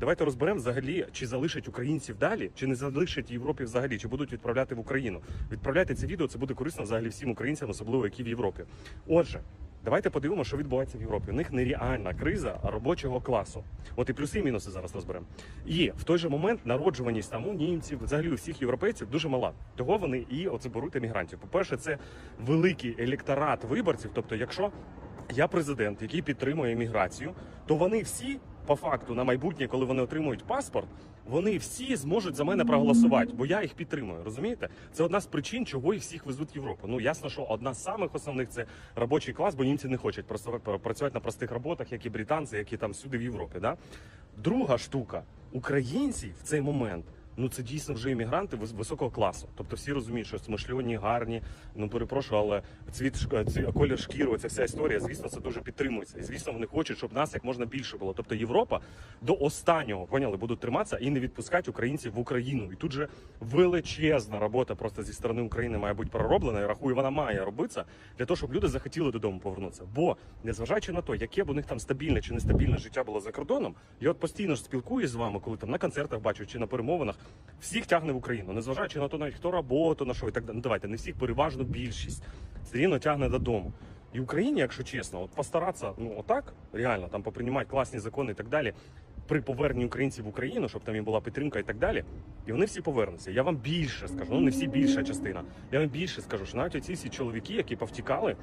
Давайте розберемо взагалі, чи залишать українців далі, чи не залишать Європі взагалі, чи будуть відправляти в Україну. Відправляйте це відео, це буде корисно взагалі всім українцям, особливо які в Європі. Отже. Давайте подивимося, що відбувається в Європі. У них нереальна криза робочого класу. От і плюси і мінуси зараз розберемо. І в той же момент народжуваність там у німців, взагалі у всіх європейців дуже мала. Того вони і оце беруть емігрантів. По-перше, це великий електорат виборців. Тобто, якщо я президент, який підтримує еміграцію, то вони всі, по факту, на майбутнє, коли вони отримують паспорт, вони всі зможуть за мене проголосувати, бо я їх підтримую. Розумієте? Це одна з причин, чого їх всіх везуть в Європу. Ну ясно, що одна з самих основних це робочий клас, бо німці не хочуть працювати на простих роботах, як і британці, які там всюди в Європі. Да? Друга штука українці в цей момент. Ну це дійсно вже іммігранти вис- високого класу. Тобто всі розуміють, що смишльоні, гарні. Ну перепрошую, але цвіт ці- колір шкіри, ця вся історія, звісно, це дуже підтримується. І звісно, вони хочуть, щоб нас як можна більше було. Тобто Європа до останнього поняли, будуть триматися і не відпускати українців в Україну. І тут же величезна робота просто зі сторони України має бути пророблена. І рахую, вона має робитися для того, щоб люди захотіли додому повернутися. Бо незважаючи на те, яке б у них там стабільне чи нестабільне життя було за кордоном, я от постійно ж спілкуюсь з вами, коли там на концертах бачу чи на перемовинах. Всіх тягне в Україну, незважаючи на те, навіть хто роботу, на що і так далі. Ну, давайте не всіх, переважно більшість все рівно тягне додому. І Україні, якщо чесно, от постаратися, ну отак, реально там поприймати класні закони і так далі. При поверненні українців в Україну, щоб там їм була підтримка і так далі, і вони всі повернуться. Я вам більше скажу, ну не всі більша частина. Я вам більше скажу, що навіть оці всі чоловіки, які повтікали,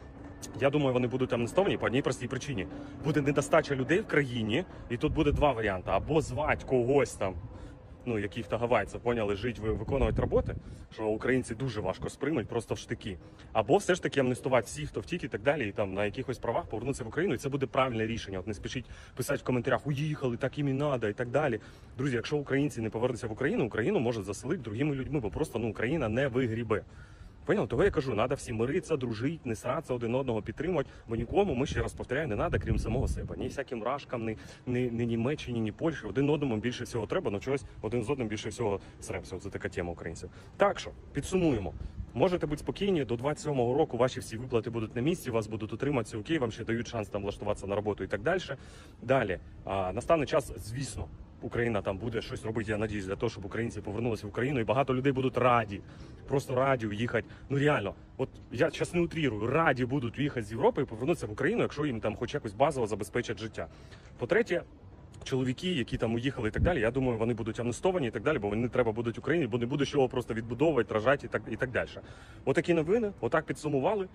я думаю, вони будуть амнестовані по одній простій причині. Буде недостача людей в країні, і тут буде два варіанти: або звати когось там, ну яких то гавайців, поняли, жить, виконувати роботи, що українці дуже важко сприймуть просто в штики. Або все ж таки амнестувати всіх, хто втік і так далі, і там на якихось правах повернутися в Україну. І це буде правильне рішення. От не спішіть писати в коментарях, уїхали, так їм і надо, і так далі. Друзі, якщо українці не повернуться в Україну, Україну можуть заселити другими людьми, бо просто ну Україна не вигрібе. Понял? Того я кажу, треба всім миритися, дружити, не сратися один одного підтримувати, бо нікому, ми ще раз повторяю, не треба, крім самого себе. Ні всяким рашкам, ні, ні, ні Німеччині, ні Польщі. Один одному більше всього треба, але чогось один з одним більше всього сремся. Це така тема українців. Так що, підсумуємо. Можете бути спокійні, до 27-го року ваші всі виплати будуть на місці, вас будуть утриматися, окей, вам ще дають шанс там влаштуватися на роботу і так далі. Далі, а, настане час, звісно, Україна там буде щось робити, я надіюсь, для того, щоб українці повернулися в Україну, і багато людей будуть раді, просто раді уїхати. Ну реально, от я зараз не утрірую, раді будуть уїхати з Європи і повернутися в Україну, якщо їм там хоч якось базово забезпечать життя. По-третє, чоловіки, які там уїхали і так далі, я думаю, вони будуть амнестовані і так далі, бо вони не треба будуть Україні, бо не буде чого просто відбудовувати, ражати і так і так далі. Отакі новини, отак підсумували.